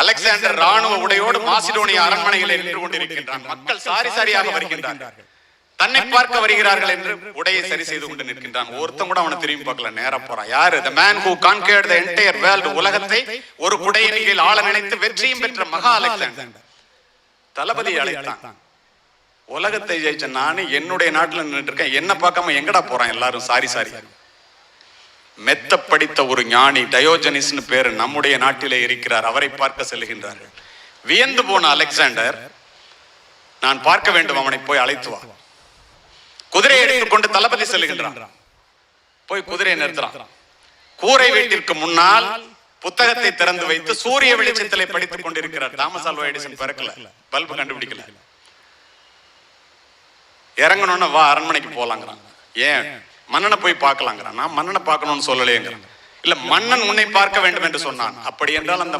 Alexander ராணுவ உடையோடு மாசிடோனிய அரண்மனையில் நின்று கொண்டிருக்கின்றான். மக்கள் சாரி சாரியாக வருகின்றார்கள். தன்னை பார்க்க வருகிறார்கள் என்று உடையை சரி செய்து கொண்டு நிற்கின்றான் ஒருத்தன் கூட அவனை திரும்பி பார்க்கல. நேரா போறான் யாரு? The man who conquered the entire world உலகத்தை ஒரு குடையின் கீழ் ஆள நினைத்து வெற்றியும் பெற்ற மகா அலெக்சாண்டர். தளபதி அழைத்தான். உலகத்தை ஜெயிச்ச நானு என்னுடைய நாட்டுல நின்றுட்டு இருக்கேன். என்ன பார்க்காம எங்கடா போறான்? எல்லாரும் சாரி சாரி. மெத்த படித்த ஒரு ஞானி டயோஜனிஸ்னு பேரு நம்முடைய நாட்டிலே இருக்கிறார். அவரை பார்க்க செல்கின்றார்கள் வியந்து போன அலெக்சாண்டர் நான் பார்க்க வேண்டும் அவனை போய் அழைத்து வா. குதிரையை எடுத்துக்கொண்டு தளபதி செல்கின்றான். போய் குதிரையை நிறுத்துறான். கூரை வீட்டிற்கு முன்னால் புத்தகத்தை திறந்து வைத்து சூரிய வெளிச்சத்திலே படித்துக் கொண்டிருக்கிறார். தாமஸ் ஆல்வா எடிசன் பிறக்கல. பல்பு கண்டுபிடிக்கல. இறங்கணும்னு வா அரண்மனைக்கு போலாங்கிறான். ஏன்? மன்னனை போய் பார்க்கலாங்கிறான். நான் மன்னனை பார்க்கணும்னு சொல்லலையேங்கிறான். இல்ல மன்னன் உன்னை பார்க்க வேண்டும் என்று சொன்னான். அப்படி என்றால் அந்த